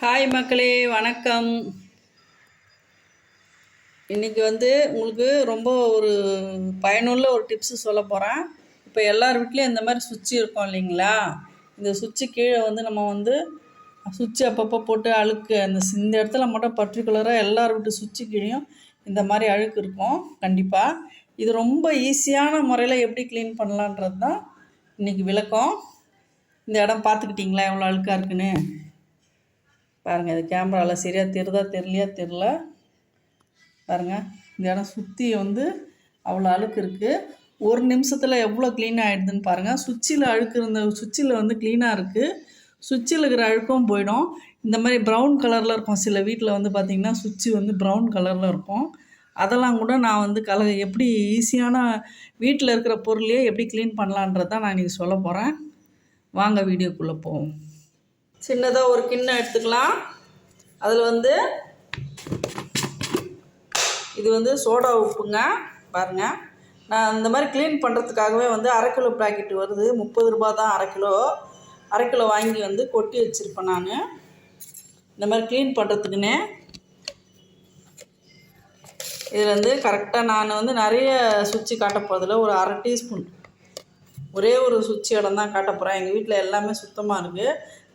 Hi மக்களே வணக்கம். இன்றைக்கி வந்து உங்களுக்கு ரொம்ப ஒரு பயனுள்ள ஒரு டிப்ஸு சொல்ல போகிறேன் இப்போ எல்லார் வீட்லேயும் இந்த மாதிரி சுவிட்ச் இருக்கும் இல்லைங்களா? இந்த சுவிட்சு கீழே வந்து நம்ம வந்து சுவிட்சு அப்பப்போ போட்டு அழுக்கு அந்த இந்த இடத்துல மட்டும் பர்டிகுலராக எல்லார் வீட்டு சுவிட்சு கீழேயும் இந்த மாதிரி அழுக்கு இருக்கும் கண்டிப்பாக இது ரொம்ப ஈஸியான முறையில் எப்படி க்ளீன் பண்ணலான்றது தான் இன்றைக்கி விளக்கம். இந்த இடம் பார்த்துக்கிட்டிங்களா? எவ்வளோ அழுக்காக இருக்குன்னு? பாருங்கள் இது கேமராவில் சரியாக தெரிதா தெரியலையா தெரில பாருங்கள் இந்த இடம் சுற்றி வந்து அவ்வளோ அழுக்கு இருக்குது ஒரு நிமிஷத்தில் எவ்வளோ க்ளீன் ஆகிடுதுன்னு பாருங்கள் சுவிட்சில் அழுக்கு இருந்த சுவிட்சில் வந்து க்ளீனாக இருக்குது சுவிட்சில் இருக்கிற அழுக்கும் போயிடும். இந்த மாதிரி ப்ரௌன் கலரில் இருக்கும். சில வீட்டில் வந்து பார்த்திங்கன்னா சுவிட்சு வந்து ப்ரௌன் கலரில் இருக்கும். அதெல்லாம் கூட நான் வந்து கல எப்படி ஈஸியான வீட்டில் இருக்கிற பொருளையே எப்படி க்ளீன் பண்ணலான்றது தான் நான் இன்றைக்கி சொல்ல போகிறேன் வாங்க வீடியோக்குள்ளே போவோம். சின்னதாக ஒரு கிண்ணம் எடுத்துக்கலாம். அதில் வந்து இது வந்து சோடா உப்புங்க பாருங்கள் நான் இந்த மாதிரி க்ளீன் பண்ணுறதுக்காகவே வந்து அரை கிலோ பேக்கெட் வருது. முப்பது ரூபா தான் அரை கிலோ. அரை கிலோ வாங்கி வந்து கொட்டி வச்சுருப்பேன் நான். இந்த மாதிரி க்ளீன் பண்ணுறதுக்குன்னே இதில் வந்து கரெக்டாக நான் வந்து நிறைய சுவிட்சு காட்ட போகிறதில்ல ஒரு அரை டீஸ்பூன் ஒரே ஒரு சுவிட்ச் இடம் தான் காட்ட போகிறேன் எங்கள் வீட்டில் எல்லாமே சுத்தமாக இருக்குது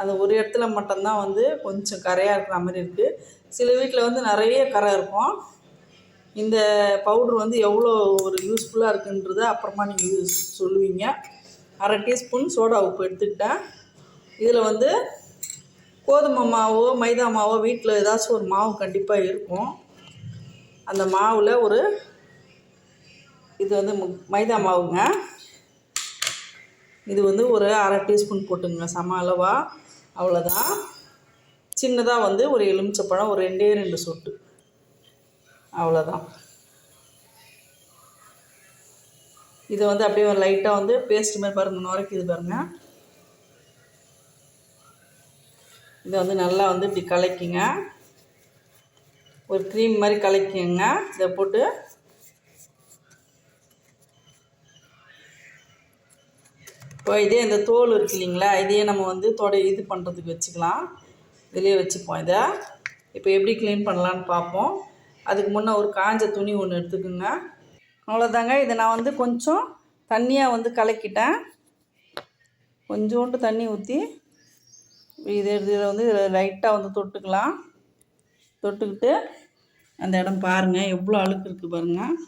அந்த ஒரு இடத்துல மட்டும்தான் வந்து கொஞ்சம் கரையாக இருக்கிற மாதிரி இருக்குது சில வீட்டில் வந்து நிறைய கரை இருக்கும். இந்த பவுட்ரு வந்து எவ்வளோ ஒரு யூஸ்ஃபுல்லாக இருக்குன்றத அப்புறமா நீங்கள் யூஸ் சொல்லுவீங்க. அரை டீஸ்பூன் சோடா உப்பு எடுத்துக்கிட்டேன். இதில் வந்து கோதுமை மாவோ மைதா மாவோ வீட்டில் ஏதாச்சும் ஒரு மாவு கண்டிப்பாக இருக்கும். அந்த மாவில் ஒரு இது வந்து மைதா மாவுங்க. இது வந்து ஒரு அரை டீஸ்பூன் போட்டுங்க சம அளவாக அவ்வளோதான் சின்னதாக வந்து ஒரு எலுமிச்சப்பழம் ஒரு ரெண்டே ரெண்டு சொட்டு. அவ்வளோதான் இதை வந்து அப்படியே லைட்டாக வந்து பேஸ்ட் மாதிரி பாருங்கள் நுரைக்குது பாருங்கள் இதை வந்து நல்லா வந்து இப்படி கலக்கிங்க. ஒரு க்ரீம் மாதிரி கலக்கிங்க. இதை போட்டு இப்போ இதே இந்த தோல் இருக்கு இல்லைங்களா இதையே நம்ம வந்து தொடை இது பண்ணுறதுக்கு வச்சுக்கலாம். இதிலே வச்சுப்போம் இதை. இப்போ எப்படி க்ளீன் பண்ணலான்னு பார்ப்போம். அதுக்கு முன்னே ஒரு காஞ்ச துணி ஒன்று எடுத்துக்கோங்க. அவ்வளோதாங்க இதை நான் வந்து கொஞ்சம் தண்ணியாக வந்து கலக்கிட்டேன். கொஞ்சோண்டு தண்ணி ஊற்றி இது இதில் வந்து லைட்டாக வந்து தொட்டுக்கலாம். தொட்டுக்கிட்டு அந்த இடம் பாருங்கள் எவ்வளோ அழுக்கு இருக்குது பாருங்கள்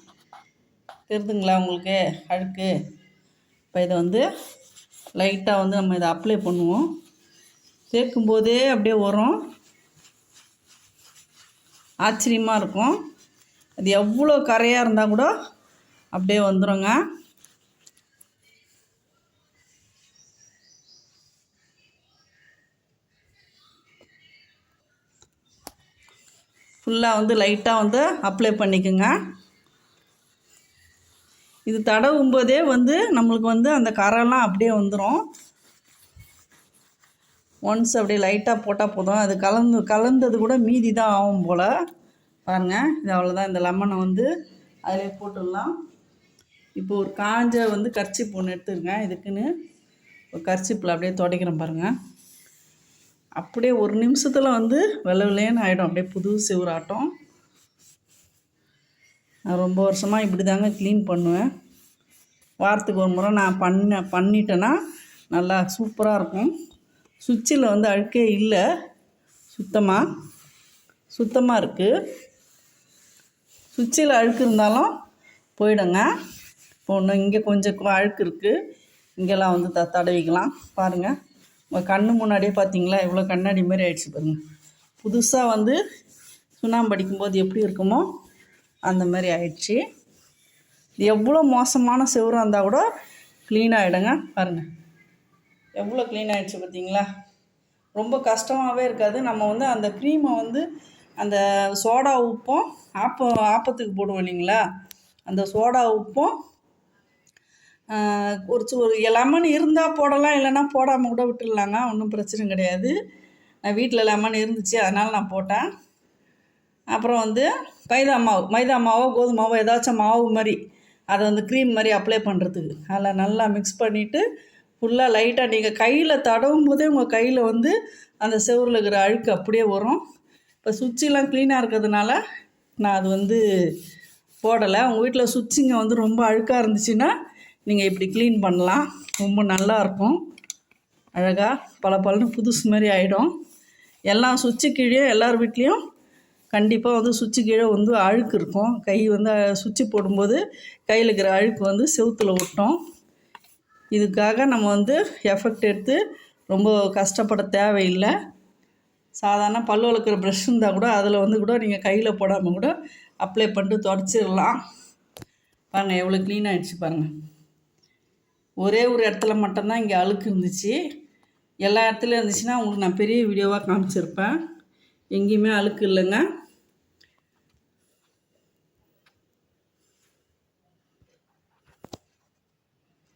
தெரிதுங்களா உங்களுக்கு? அழுக்கு. இப்போ இதை வந்து லைட்டாக வந்து நம்ம இதை அப்ளை பண்ணுவோம். சேர்க்கும் போதே அப்படியே வரும் ஆச்சரியமாக இருக்கும். அது எவ்வளோ கரையாக இருந்தால் கூட அப்படியே வந்துடுங்க ஃபுல்லாக வந்து லைட்டாக வந்து அப்ளை பண்ணிக்கோங்க. இது தடவும் போதே வந்து நம்மளுக்கு வந்து அந்த கரெல்லாம் அப்படியே வந்துடும் ஒன்ஸ் அப்படியே லைட்டாக போட்டால் போதும். அது கலந்து கலந்தது கூட மீதி தான் ஆகும் போல். பாருங்கள் இது அவ்வளோதான் இந்த லெமனை வந்து அதிலே போட்டுடலாம். இப்போ ஒரு காஞ்ச வந்து கர்ச்சிப் ஒன்று எடுத்துருங்க. இதுக்குன்னு ஒரு கர்ச்சிப்பில் அப்படியே துடைக்கிறேன் பாருங்கள் அப்படியே ஒரு நிமிஷத்தில் வந்து வெள்ளை வெள்ளையன்னு ஆகிடும் அப்படியே புது சிவராட்டம். நான் ரொம்ப வருஷமாக இப்படி தாங்க க்ளீன் பண்ணுவேன். வாரத்துக்கு ஒரு முறை நான் பண்ண பண்ணிட்டேன்னா நல்லா சூப்பராக இருக்கும். சுவிட்சில் வந்து அழுக்கே இல்லை. சுத்தமாக சுத்தமாக இருக்குது சுவிட்சில் அழுக்கு இருந்தாலும் போயிடுங்க. இப்போ ஒன்று இங்கே கொஞ்சம் அழுக்கு இருக்குது இங்கெல்லாம் வந்து த தடவிக்கலாம். பாருங்கள் உங்கள் கண்ணு முன்னாடியே பார்த்தீங்களா எவ்வளோ கண்ணாடி மாதிரி ஆயிடுச்சு பாருங்கள் புதுசாக வந்து சுண்ணாம்பு அடிக்கும்போது எப்படி இருக்குமோ அந்த மாதிரி ஆயிடுச்சு. எவ்வளோ மோசமான செவராக இருந்தால் கூட க்ளீன் ஆகிடுங்க பாருங்கள் எவ்வளோ க்ளீன் ஆகிடுச்சு பார்த்தீங்களா ரொம்ப கஷ்டமாகவே இருக்காது. நம்ம வந்து அந்த க்ரீமை வந்து அந்த சோடா உப்பும் ஆப்ப ஆப்பத்துக்கு போடுவோம் இல்லைங்களா? அந்த சோடா உப்பும் ஒரு சு- ஒரு லெமன் இருந்தால் போடலாம் இல்லைன்னா போடாமல் கூட விட்டுடலாங்க. ஒன்றும் பிரச்சனை கிடையாது. நான் வீட்டில் லெமன் இருந்துச்சு அதனால் நான் போட்டேன். அப்புறம் வந்து மைதா மாவு மைதா மாவோ கோதுமை மாவோ ஏதாச்சும் மாவு மாதிரி அதை வந்து க்ரீம் மாதிரி அப்ளை பண்ணுறதுக்கு அதில் நல்லா மிக்ஸ் பண்ணிவிட்டு ஃபுல்லாக லைட்டாக நீங்கள் கையில் தடவும் போதே உங்கள் கையில் வந்து அந்த செவுரில் இருக்கிற அழுக்கு அப்படியே வரும். இப்போ சுவிட்செலாம் க்ளீனாக இருக்கிறதுனால நான் அது வந்து போடலை. உங்கள் வீட்டில் சுவிட்சுங்க வந்து ரொம்ப அழுக்காக இருந்துச்சுன்னா நீங்கள் இப்படி க்ளீன் பண்ணலாம். ரொம்ப நல்லா இருக்கும். அழகாக பல பலன்னு புதுசு மாதிரி ஆகிடும் எல்லாம் சுவிட்சு கீழே எல்லார் வீட்லேயும் கண்டிப்பாக வந்து சுவிட்சு கீழே வந்து அழுக்கு இருக்கும். கை வந்து சுவிட்சு போடும்போது கையில் இருக்கிற அழுக்கு வந்து செவுத்துல ஒட்டும் இதுக்காக நம்ம வந்து எஃபெக்ட் எடுத்து ரொம்ப கஷ்டப்பட தேவையில்லை. சாதாரண பல்லு வளர்க்குற ப்ரெஷ் இருந்தால் கூட அதில் வந்து கூட நீங்கள் கையில் போடாமல் கூட அப்ளை பண்ணிட்டு தொடச்சிடலாம் பாருங்கள் எவ்வளோ க்ளீன் ஆகிடுச்சு பாருங்கள் ஒரே ஒரு இடத்துல மட்டும்தான் இங்கே அழுக்கு இருந்துச்சு. எல்லா இடத்துலையும் இருந்துச்சுன்னா உங்களுக்கு நான் பெரிய வீடியோவாக காமிச்சிருப்பேன். எங்கேயுமே அழுக்கு இல்லைங்க.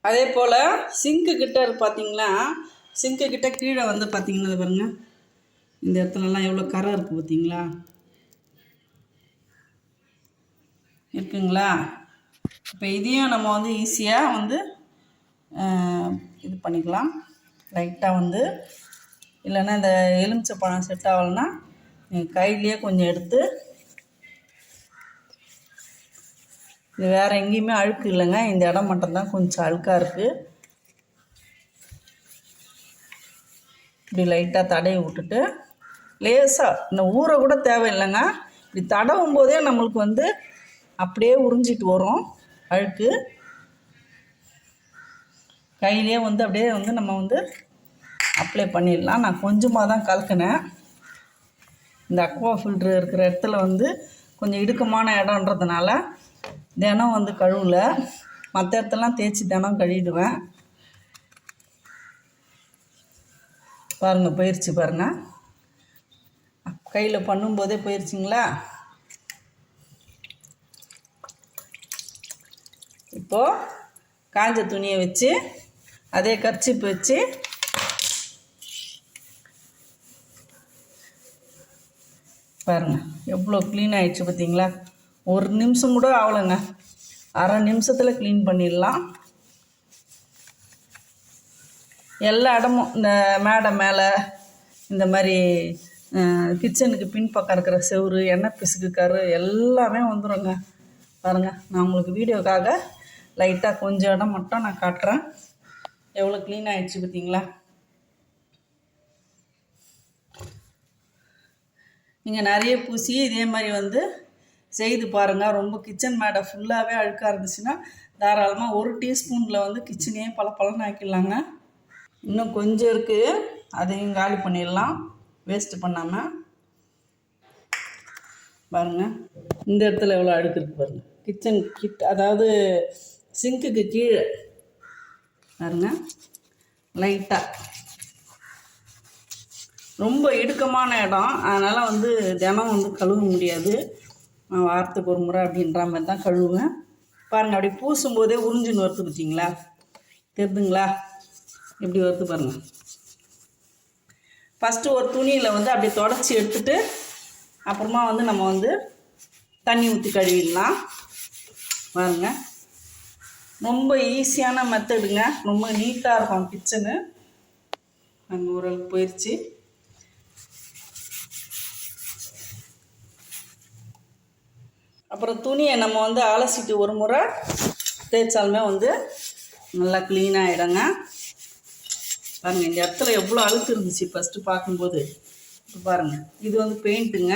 அதே போல் சிங்க்கு கிட்ட பார்த்தீங்களா சிங்க்கு கிட்ட கீழே வந்து பார்த்தீங்கன்னா இது பாருங்க. இந்த இடத்துலலாம் எவ்வளோ கரை இருக்குது பார்த்தீங்களா இருக்குங்களா? இப்போ இதையும் நம்ம வந்து ஈஸியாக வந்து இது பண்ணிக்கலாம். லைட்டாக வந்து இல்லைன்னா இந்த எலுமிச்சை பழம் செட் ஆகலைன்னா நீங்கள் கையிலேயே கொஞ்சம் எடுத்து இது வேறு எங்கேயுமே அழுக்கு இல்லைங்க. இந்த இடம் மட்டும்தான் கொஞ்சம் அழுக்காக இருக்குது இப்படி லைட்டாக தடவி விட்டுட்டு லேசாக இந்த ஊரை கூட தேவையில்லைங்க. இப்படி தடவும் போதே நம்மளுக்கு வந்து அப்படியே உறிஞ்சிட்டு வரும் அழுக்கு. கையிலே வந்து அப்படியே வந்து நம்ம வந்து அப்ளை பண்ணிடலாம். நான் கொஞ்சமாக தான் கலக்கினேன். இந்த அக்வா ஃபில்ட்ரு இருக்கிற இடத்துல வந்து கொஞ்சம் இடுக்கமான இடம்ன்றதுனால தினம் வந்து கழுவல. மற்ற இடத்தெல்லாம் தேய்ச்சி தினம் கழுவிடுவேன். பாருங்கள் போயிடுச்சு பாருங்கள் கையில் பண்ணும்போதே போயிடுச்சிங்களா இப்போது காஞ்ச துணியை வச்சு அதே கர்ச்சிப்பு வச்சு பாருங்க எவ்வளோ க்ளீன் ஆகிடுச்சு பார்த்தீங்களா? ஒரு நிமிஷம் கூட ஆகலைங்க. அரை நிமிஷத்தில் க்ளீன் பண்ணிடலாம். எல்லா இடமும் இந்த மேடை மேலே இந்த மாதிரி கிச்சனுக்கு பின்பக்கம் இருக்கிற செவுரு எண்ணெய் பிசுக்கு கரு எல்லாமே வந்துடுங்க பாருங்கள் நான் உங்களுக்கு வீடியோக்காக லைட்டாக கொஞ்சம் இடம் மட்டும் நான் காட்டுறேன். எவ்வளோ க்ளீன் ஆகிடுச்சு பார்த்தீங்களா? நீங்கள் நிறைய பூசி இதே மாதிரி வந்து செய்து பாருங்கள் ரொம்ப கிச்சன் மேடை ஃபுல்லாகவே அழுக்காக இருந்துச்சுன்னா தாராளமாக ஒரு டீஸ்பூனில் வந்து கிச்சனையே பல பலன்னு ஆக்கிடலாங்க. இன்னும் கொஞ்சம் இருக்குது அதையும் காலி பண்ணிடலாம். வேஸ்ட்டு பண்ணாமல் பாருங்கள் இந்த இடத்துல எவ்வளோ அழுக்கு இருக்குது பாருங்கள் கிச்சன் கிட் அதாவது சிங்க்குக்கு கீழே. பாருங்க. லைட்டாக ரொம்ப இடுக்கமான இடம். அதனால் வந்து தினம் வந்து கழுவ முடியாது. நான் வாரத்துக்கு ஒரு முறை அப்படின்ற மாதிரி தான் கழுவுவேன் பாருங்கள் அப்படி பூசும்போதே உறிஞ்சுன்னு வருது பார்த்தீங்களா தெரியுதுங்களா எப்படி வருது பாருங்கள் ஃபஸ்ட்டு ஒரு துணியில் வந்து அப்படியே தொடச்சி எடுத்துட்டு அப்புறமா வந்து நம்ம வந்து தண்ணி ஊற்றி கழுவிடலாம். பாருங்க. ரொம்ப ஈஸியான மெத்தடுங்க ரொம்ப நீட்டாக இருக்கும் கிச்சனு அங்கே ஓரளவுக்கு போயிடுச்சு அப்புறம் துணியை நம்ம வந்து அலசிட்டு ஒரு முறை தேய்ச்சாலுமே வந்து நல்லா க்ளீனாக ஆகிடுங்க பாருங்கள் இந்த இடத்துல எவ்வளோ அழுக்கு இருந்துச்சு ஃபஸ்ட்டு பார்க்கும்போது. இப்போ பாருங்கள் இது வந்து பெயிண்ட்டுங்க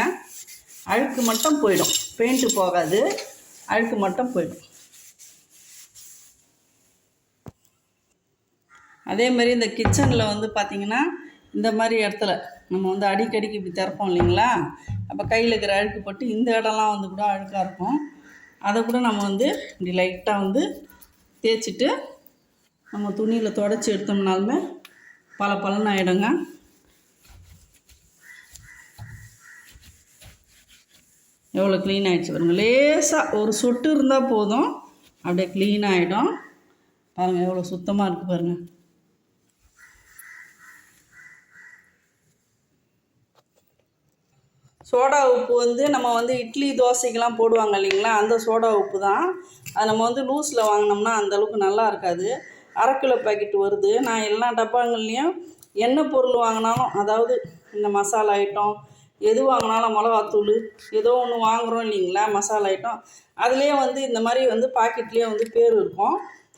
அழுக்கு மட்டும் போயிடும். பெயிண்ட்டு போகாது. அழுக்கு மட்டும் போயிடும். அதே மாதிரி இந்த கிச்சனில் வந்து பார்த்திங்கன்னா இந்த மாதிரி இடத்துல நம்ம வந்து அடிக்கடிக்கு இப்படி திறப்போம் இல்லைங்களா? அப்போ கையில் இருக்கிற அழுக்கு பட்டு இந்த இடம்லாம் வந்து கூட அழுக்காக இருக்கும். அதை கூட நம்ம வந்து இப்படி லைட்டாக வந்து தேய்ச்சிட்டு நம்ம துணியில் தொடச்சி எடுத்தோம்னாலுமே பல பலன் ஆகிடுங்க எவ்வளோ க்ளீன் ஆகிடுச்சு பாருங்க. லேசாக ஒரு சொட்டு இருந்தால் போதும். அப்படியே க்ளீன் ஆகிடும் பாருங்கள் எவ்வளோ சுத்தமாக இருக்குது பாருங்கள் சோடா உப்பு வந்து நம்ம வந்து இட்லி தோசைக்கெலாம் போடுவாங்க இல்லைங்களா அந்த சோடா உப்பு தான். அது நம்ம வந்து லூஸில் வாங்கினோம்னா அந்தளவுக்கு நல்லா இருக்காது. அரை கிலோ பாக்கெட் வருது. நான் எல்லா டப்பாங்கள்லேயும் என்ன பொருள் வாங்கினாலும் அதாவது இந்த மசாலா ஐட்டம் எது வாங்கினாலும் மிளகாத்தூள் ஏதோ ஒன்று வாங்குகிறோம் இல்லைங்களா மசாலா ஐட்டம் அதுலேயே வந்து இந்த மாதிரி வந்து பாக்கெட்லேயே வந்து பேர் இருக்கும்.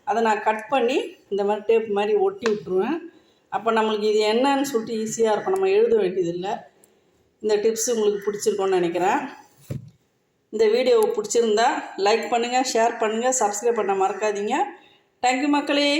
அதை நான் கட் பண்ணி இந்த மாதிரி டேப் மாதிரி ஒட்டி விட்ருவேன் அப்போ நம்மளுக்கு இது என்னன்னு சொல்லிட்டு ஈஸியாக இருக்கும். நம்ம எழுத வேண்டியதில்லை. இந்த டிப்ஸ் உங்களுக்கு பிடிச்சிருக்கோன்னு நினைக்கிறேன். இந்த வீடியோ பிடிச்சிருந்தா லைக் பண்ணுங்கள் ஷேர் பண்ணுங்கள் சப்ஸ்கிரைப் பண்ண மறக்காதீங்க. தேங்க்யூ மக்களே.